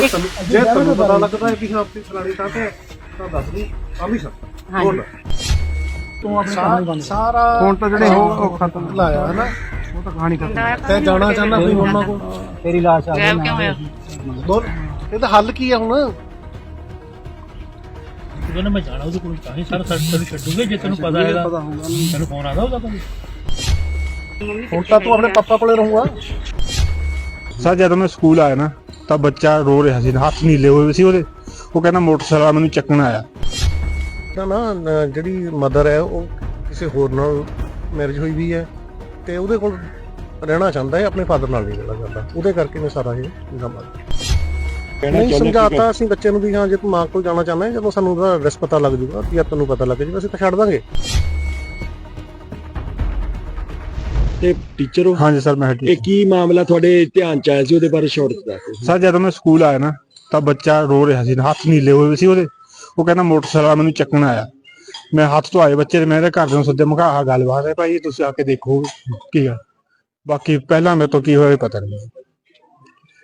ਜੇ ਤੁਹਾਨੂੰ ਜੇ ਤੁਹਾਨੂੰ ਪਤਾ ਲੱਗਦਾ ਹੈ ਕਿ ਹਾਂ ਆਪਣੀ ਫਲਾਣੀ ਥਾਂ ਤੇ ਹੈ, ਤਾਂ ਦੱਸ ਦੀ। ਆ ਵੀ ਸਰ ਹੋਰ ਤੂੰ ਆਪਣੀ ਕਹਾਣੀ ਬੰਦ ਸਾਰਾ ਹੁਣ ਤਾਂ ਜਿਹੜੇ ਉਹ ਉਹ ਖਤਮ ਲਾਇਆ ਹੈ ਨਾ ਉਹ ਤਾਂ ਕਹਾਣੀ ਖਤਮ ਤੇ ਜਾਣਾ ਚਾਹੁੰਦਾ ਕੋਈ ਉਹਨਾਂ ਕੋਲ। ਤੇਰੀ ਲਾਸ਼ ਆ ਗਾਇਬ ਕਿਉਂ ਹੋਇਆ? ਬੋਲ ਇਹਦਾ ਹੱਲ ਕੀ ਹੈ ਹੁਣ? ਤੂੰ ਕਹਿੰਦਾ ਮੈਂ ਜਾਣਾ ਉਹਦੇ ਕੋਲ ਤਾਂ ਹੀ ਸਾਰਾ ਸਾਡੇ ਤੈਨੂੰ ਛੱਡੂਗੇ ਜੇ ਤੈਨੂੰ ਪਤਾ ਹੈਗਾ। ਪਤਾ ਹੋਊਗਾ ਤੈਨੂੰ ਫੋਨ ਆਦਾ ਉਹਦਾ ਕਦੇ ਹੁਣ ਤਾਂ ਤੂੰ ਆਪਣੇ ਪਾਪਾ ਕੋਲੇ ਰਹੂਗਾ। ਸਰ ਜਦੋਂ ਮੈਂ ਸਕੂਲ ਆਇਆ ਨਾ ਤਾਂ ਬੱਚਾ ਰੋ ਰਿਹਾ ਸੀ ਹੱਥ ਨੀਲੇ ਹੋਏ ਸੀ ਉਹਦੇ। ਉਹ ਕਹਿੰਦਾ ਮੋਟਰਸਾਈਕਲ ਵਾਲਾ ਮੈਨੂੰ ਚੱਕਣ ਆਇਆ। ਤਾਂ ਨਾ ਅਹ ਜਿਹੜੀ ਮਦਰ ਹੈ ਉਹ ਕਿਸੇ ਹੋਰ ਨਾਲ ਮੈਰਿਜ ਹੋਈ ਵੀ ਹੈ ਤੇ ਉਹਦੇ ਕੋਲ ਰਹਿਣਾ ਚਾਹੁੰਦਾ ਹੈ ਆਪਣੇ ਫਾਦਰ ਨਾਲ ਨਹੀਂ ਰਹਿਣਾ ਚਾਹੁੰਦਾ। ਉਹਦੇ ਕਰਕੇ ਮੈਂ ਸਾਰਾ ਇਹ ਕੰਮ ਆ ਨਹੀਂ ਸਮਝਾਤਾ ਅਸੀਂ ਬੱਚੇ ਨੂੰ ਵੀ ਹਾਂ ਜੇ ਤੂੰ ਮਾਂ ਕੋਲ ਜਾਣਾ ਚਾਹੁੰਦਾ ਹੈ ਜਦੋਂ ਸਾਨੂੰ ਉਹਦਾ ਐਡਰੈਸ ਪਤਾ ਲੱਗ ਜੂਗਾ ਜਾਂ ਤੈਨੂੰ ਪਤਾ ਲੱਗ ਜੂਗਾ ਅਸੀਂ ਤਾਂ ਛੱਡ ਦਾਂਗੇ। ਤੇ ਟੀਚਰ ਹੋ? ਹਾਂਜੀ ਸਰ ਮੈਂ ਇਹ ਕੀ ਮਾਮਲਾ ਤੁਹਾਡੇ ਧਿਆਨ ਚ ਆਇਆ ਸੀ ਉਹਦੇ ਬਾਰੇ ਸ਼ੋਰਟ ਦੱਸ। ਸਰ ਜਦੋਂ ਮੈਂ ਸਕੂਲ ਆਇਆ ਨਾ ਤਾਂ ਬੱਚਾ ਰੋ ਰਿਹਾ ਸੀ ਹੱਥ ਨੀਲੇ ਹੋਏ ਸੀ ਉਹਦੇ। ਉਹ ਕਹਿੰਦਾ ਮੋਟਰਸਾਈਕਲ ਵਾਲਾ ਮੈਨੂੰ ਚੱਕਣ ਆਇਆ। ਮੈਂ ਹੱਥ ਤੋਂ ਆਏ ਬੱਚੇ ਦੇ ਮੇਰੇ ਘਰ ਦੇ ਨੂੰ ਸੱਦੇ ਮਕਾ ਆਹ ਗੱਲਬਾਤ ਹੈ ਭਾਈ ਤੁਸੀਂ ਆ ਕੇ ਦੇਖੋ ਕੀ ਆ। ਬਾਕੀ ਪਹਿਲਾਂ ਮੇਰੇ ਤੋਂ ਕੀ ਹੋਇਆ ਪਤਾ ਨਹੀਂ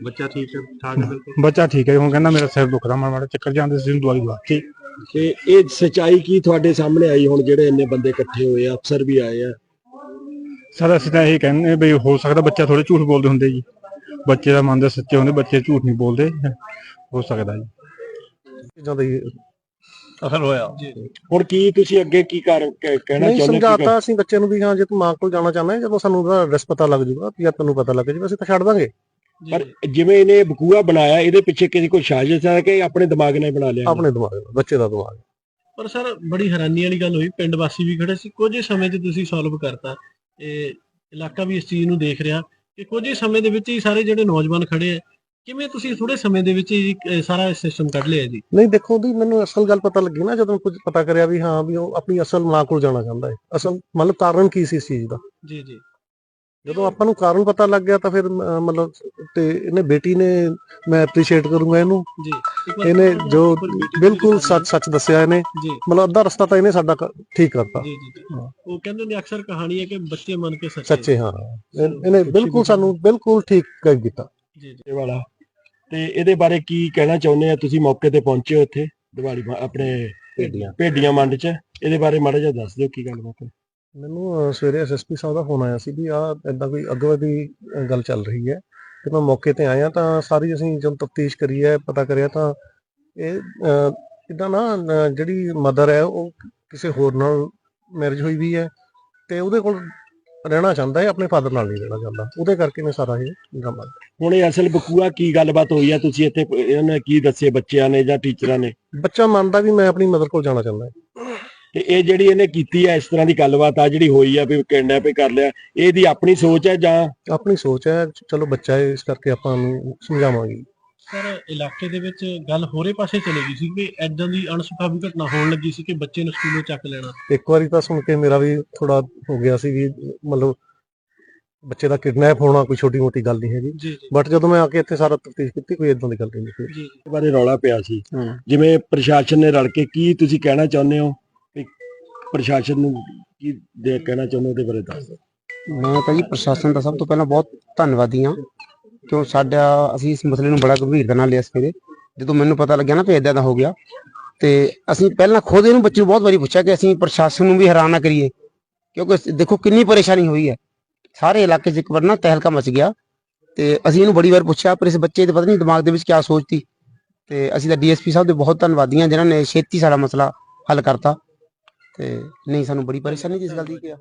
ਬੱਚਾ ਠੀਕ ਹੈ ਠਾਕ ਬਿਲਕੁਲ? ਬੱਚਾ ਠੀਕ ਹੈ ਹੁਣ ਕਹਿੰਦਾ ਮੇਰਾ ਸਿਰ ਦੁਖਦਾ ਮਾੜਾ ਮਾੜਾ ਚੱਕਰ ਜਾਂਦੇ ਸੀ ਦਵਾਈ ਦਵਾ ਕੇ ਤੇ ਇਹ ਸਚਾਈ ਕੀ ਤੁਹਾਡੇ ਸਾਹਮਣੇ ਆਈ ਹੁਣ ਜਿਹੜੇ ਇੰਨੇ ਬੰਦੇ ਇਕੱਠੇ ਹੋਏ ਆ ਅਫਸਰ ਵੀ ਆਏ ਆ? ਸਰ ਅਸੀਂ ਤਾਂ ਇਹ ਕਹਿੰਦੇ ਵੀ ਹੋ ਸਕਦਾ ਬੱਚਾ ਥੋੜੇ ਝੂਠ ਬੋਲਦੇ ਹੁੰਦੇ ਜੀ। ਬੱਚੇ ਦਾ ਮਨ ਦੇ ਸੱਚੇ ਹੁੰਦੇ ਬੱਚੇ ਝੂਠ ਨਹੀਂ ਬੋਲਦੇ। ਹੋ ਸਕਦਾ ਜੀ। ਚੀਜ਼ਾਂ ਦਾ ਹੀ ਅਸਲ ਹੋਇਆ ਹੁਣ ਕੀ ਤੁਸੀਂ ਅੱਗੇ ਕੀ ਕਰ ਕਹਿ- ਕਹਿਣਾ ਨਹੀਂ ਚਾਹੁੰਦੇ ਹੋ? ਕੀ ਸਮਝਾਤਾ ਅਸੀਂ ਬੱਚੇ ਨੂੰ ਵੀ ਹਾਂ ਜੇ ਤੂੰ ਮਾਂ ਕੋਲ ਜਾਣਾ ਚਾਹੁੰਦਾ ਹੈ ਜਦੋਂ ਸਾਨੂੰ ਉਹਦਾ ਐਡਰੈਸ ਪਤਾ ਲੱਗ ਜੂਗਾ ਜਾਂ ਤੈਨੂੰ ਪਤਾ ਲੱਗ ਜੂਗਾ ਅਸੀਂ ਤਾਂ ਛੱਡ ਦਾਂਗੇ। ਪਰ ਜਿਵੇਂ ਇਹਨੇ ਬਕੂਆ ਬਣਾਇਆ ਇਹਦੇ ਪਿੱਛੇ ਕਿਸੇ ਕੋਈ ਸਾਜ਼ਿਸ਼ ਹੈ ਕਿ ਆਪਣੇ ਦਿਮਾਗ ਹੀ ਬਣਾ ਲਿਆ? ਆਪਣੇ ਦਿਮਾਗ ਨਾਲ ਬੱਚੇ ਦਾ ਦਿਮਾਗ। ਪਰ ਸਰ ਬੜੀ ਹੈਰਾਨੀ ਵਾਲੀ ਗੱਲ ਹੋਈ ਪਿੰਡ ਵਾਸੀ ਵੀ ਖੜੇ ਸੀ ਕੁਝ ਹੀ ਸਮੇਂ 'ਚ ਤੁਸੀਂ ਸੋਲਵ ਕਰਤਾ। ਇਹ ਇਲਾਕਾ ਵੀ ਇਸ ਚੀਜ਼ ਨੂੰ ਦੇਖ ਰਿਹਾ ਕਿ ਕੁਝ ਹੀ ਸਮੇਂ ਦੇ ਵਿੱਚ ਹੀ ਸਾਰੇ ਜਿਹੜੇ ਨੌਜਵਾਨ ਖੜੇ ਆ ਕਿਵੇਂ ਤੁਸੀਂ ਥੋੜੇ ਸਮੇਂ ਦੇ ਵਿੱਚ ਹੀ ਸਾਰਾ ਸਿਸਟਮ ਕੱਢ ਲਿਆ ਜੀ? ਨਹੀਂ ਦੇਖੋ ਦੀ ਮੈਨੂੰ ਅਸਲ ਗੱਲ ਪਤਾ ਲੱਗੀ ਨਾ ਜਦੋਂ ਕੁਝ ਪਤਾ ਕਰਿਆ ਵੀ ਹਾਂ ਵੀ ਉਹ ਆਪਣੀ ਅਸਲ ਮਾਂ ਕੋਲ ਜਾਣਾ ਚਾਹੁੰਦਾ ਹੈ। ਅਸਲ ਮਤਲਬ ਕਾਰਨ ਕੀ ਸੀ ਇਸ ਚੀਜ਼ ਦਾ? ਜੀ ਜੀ। ਜਦੋਂ ਆਪਾਂ ਨੂੰ ਕਾਰਨ ਪਤਾ ਲੱਗ ਗਿਆ ਤਾਂ ਫਿਰ ਅਹ, ਮਤਲਬ ਤੇ ਇਹਨੇ ਬੇਟੀ ਨੇ ਮੈਂ ਐਪਰੀਸ਼ੀਏਟ ਕਰੂੰਗਾ ਇਹਨੂੰ। ਜੀ। ਇੱਕ ਵਾਰ ਇਹਨੇ ਬਿਲਕੁਲ ਜੋ ਬਿਲਕੁਲ ਸੱਚ ਸੱਚ ਦੱਸਿਆ ਇਹਨੇ। ਜੀ। ਮਤਲਬ ਅੱਧਾ ਰਸਤਾ ਤਾਂ ਇਹਨੇ ਸਾਡਾ ਕ- ਠੀਕ ਕਰਤਾ। ਜੀ ਜੀ ਜੀ। ਉਹ ਕਹਿੰਦੇ ਨੇ ਅਕਸਰ ਕਹਾਣੀ ਹੈ ਕਿ ਬੱਚੇ ਮੰਨ ਕੇ ਸੱਚੇ। ਸੱਚੇ ਹਾਂ। ਇਹ- ਇਹਨੇ ਬਿਲਕੁਲ ਸਾਨੂੰ ਬਿਲਕੁਲ ਠੀਕ ਕਰ ਕੀਤਾ। ਜੀ ਜੀ। ਇਹ ਵਾਲਾ। ਤੇ ਇਹਦੇ ਬਾਰੇ ਕੀ ਕਹਿਣਾ ਚਾਹੁੰਦੇ ਆ ਤੁਸੀਂ ਮੌਕੇ ਤੇ ਪਹੁੰਚੇ ਹੋ ਇੱਥੇ? ਦਿਵਾਲੀ ਮ- ਆਪਣੇ ਭੇਡੀਆਂ। ਭੇਡੀਆਂ ਮੰਡ ਚ। ਇਹਦੇ ਬਾਰੇ ਮਾੜਾ ਜਿਹਾ ਦੱਸ ਦਿਓ ਕੀ ਗੱਲਬਾਤ ਹੈ। ਮੈਨੂੰ ਅਹ, ਸਵੇਰੇ ਐਸਐਸਪੀ ਸਾਹਿਬ ਦਾ ਫੋਨ ਆਇਆ ਸੀ ਵੀ ਆ ਏਦਾਂ ਕੋਈ ਅਗਵਾ ਦੀ ਅਹ, ਗੱਲ ਚੱਲ ਰਹੀ ਹੈ ਤੇ ਮੈਂ ਮੌਕੇ ਤੇ ਆਇਆ ਤਾਂ ਸਾਰੀ ਅਸੀਂ ਜਦੋਂ ਤਫਤੀਸ਼ ਕਰੀ ਹੈ ਪਤਾ ਕਰਿਆ ਤਾਂ ਇਹ ਇਦਾਂ ਨਾ ਅਹ, ਜਿਹੜੀ ਮਦਰ ਹੈ ਉਹ ਕਿਸੇ ਹੋਰ ਨਾਲ ਮੈਰਿਜ ਹੋਈ ਵੀ ਹੈ ਤੇ ਉਹਦੇ ਕੋਲ ਰਹਿਣਾ ਚਾਹੁੰਦਾ ਹੈ ਆਪਣੇ ਫਾਦਰ ਨਾਲ ਨਹੀਂ ਰਹਿਣਾ ਚਾਹੁੰਦਾ। ਉਹਦੇ ਕਰਕੇ ਮੈਂ ਸਾਰਾ ਇਹ ਡਰਾਮਾ ਹੁਣ ਇਹ ਅਸਲ ਬਕੂਆ ਕੀ ਗੱਲਬਾਤ ਹੋਈ ਆ ਤੁਸੀਂ ਇੱਥੇ ਇਹਨਾਂ ਨੇ ਕੀ ਦੱਸੇ ਬੱਚਿਆਂ ਨੇ ਜਾਂ ਟੀਚਰਾਂ ਨੇ? ਬੱਚਾ ਮੰਨਦਾ ਵੀ ਮੈਂ ਆਪਣੀ ਮਦਰ ਕੋਲ ਜਾਣਾ ਚਾਹੁੰਦਾ। ਹਾਂ ਤੇ ਇਹ ਜਿਹੜੀ ਇਹਨੇ ਕੀਤੀ ਹੈ ਇਸ ਤਰ੍ਹਾਂ ਦੀ ਗੱਲਬਾਤ ਆ ਜਿਹੜੀ ਹੋਈ ਆ ਵੀ ਕਿਡਨੈਪ ਕਰ ਲਿਆ ਇਹਦੀ ਆਪਣੀ ਸੋਚ ਹੈ ਜਾਂ? ਆਪਣੀ ਸੋਚ ਹੈ ਚਲੋ ਬੱਚਾ ਹੈ ਇਸ ਕਰਕੇ ਆਪਾਂ ਨੂੰ ਸਮਝਾਵਾਂਗੇ। ਸਰ ਇਲਾਕੇ ਦੇ ਵਿੱਚ ਗੱਲ ਹੋਰੇ ਪਾਸੇ ਚਲੇ ਗਈ ਸੀ ਕਿ ਐਦਾਂ ਦੀ ਅਣਸੁਖਾਵੀ ਘਟਨਾ ਹੋਣ ਲੱਗੀ ਸੀ ਕਿ ਬੱਚੇ ਨੂੰ ਸਕੂਲੋਂ ਚੱਕ ਲੈਣਾ। ਇੱਕ ਵਾਰੀ ਤਾਂ ਸੁਣ ਕੇ ਮੇਰਾ ਵੀ ਥੋੜਾ ਹੋ ਗਿਆ ਸੀ ਵੀ ਮਤਲਬ ਬੱਚੇ ਦਾ ਕਿਡਨੈਪ ਹੋਣਾ ਕੋਈ ਛੋਟੀ ਮੋਟੀ ਗੱਲ ਨਹੀਂ ਹੈਗੀ। ਬਟ ਜਦੋਂ ਮੈਂ ਆ ਕੇ ਇੱਥੇ ਸਾਰਾ ਤਫਤੀਸ਼ ਕੀਤੀ ਕੋਈ ਇਦਾਂ ਦੀ ਗੱਲ ਨਹੀਂ ਨਿਕਲੀ ਜੀ ਬਾਰੇ ਰੌਲਾ ਪਿਆ ਸੀ। ਹੂੰ। ਜਿਵੇਂ ਪ੍ਰਸ਼ਾਸਨ ਨੇ ਰਲ ਕੇ ਕੀ ਤੁਸੀਂ ਕਹਿਣਾ ਚਾਹੁੰਦੇ ਹੋ? ਵੀ ਪ੍ਰਸ਼ਾਸਨ ਨੂੰ ਕੀ ਦੇ ਕਹਿਣਾ ਚਾਹੁੰਦੇ ਉਹਦੇ ਬਾਰੇ ਦੱਸ ਦਿਓ। ਮੈਂ ਤਾਂ ਜੀ ਪ੍ਰਸ਼ਾਸਨ ਦਾ ਸਭ ਤੋਂ ਪਹਿਲਾਂ ਬਹੁਤ ਧੰਨਵਾਦੀ ਹਾਂ, ਕਿਉਂ ਸਾਡਾ ਅਸੀਂ ਇਸ ਮਸਲੇ ਨੂੰ ਬੜਾ ਗੰਭੀਰਤਾ ਨਾਲ ਲਿਆ ਸਵੇਰੇ ਜਦੋਂ ਮੈਨੂੰ ਪਤਾ ਲੱਗਿਆ ਨਾ ਕਿ ਇਦਾਂ ਦਾ ਹੋ ਗਿਆ, ਤੇ ਅਸੀਂ ਪਹਿਲਾਂ ਖੁਦ ਇਹਨੂੰ ਬੱਚੇ ਨੂੰ ਬਹੁਤ ਵਾਰੀ ਪੁੱਛਿਆ ਕਿ ਅਸੀਂ ਪ੍ਰਸ਼ਾਸਨ ਨੂੰ ਵੀ ਹੈਰਾਨ ਨਾ ਕਰੀਏ, ਕਿਉਂਕਿ ਦੇਖੋ ਕਿੰਨੀ ਪਰੇਸ਼ਾਨੀ ਹੋਈ ਹੈ। ਸਾਰੇ ਇਲਾਕੇ 'ਚ ਇੱਕ ਵਾਰ ਨਾ ਤਹਿਲਕਾ ਮਚ ਗਿਆ, ਤੇ ਅਸੀਂ ਇਹਨੂੰ ਬੜੀ ਵਾਰ ਪੁੱਛਿਆ, ਪਰ ਇਸ ਬੱਚੇ ਦੇ ਪਤਾ ਨਹੀਂ ਦਿਮਾਗ ਦੇ ਵਿੱਚ ਕੀ ਸੋਚਤੀ। ਤੇ ਅਸੀਂ ਤਾਂ ਡੀਐਸਪੀ ਸਾਹਿਬ ਦੇ ਬਹੁਤ ਧੰਨਵਾਦੀ ਹਾਂ, ਜਿਨ੍ਹਾਂ ਨੇ ਛੇਤੀ ਸਾਰਾ ਮਸਲਾ ਹੱਲ ਕਰਤਾ। ਤੇ ਨਹੀਂ ਸਾਨੂੰ ਬੜੀ ਪਰੇਸ਼ਾਨੀ ਦੀ ਇਸ ਗੱਲ ਦੀ ਕਿ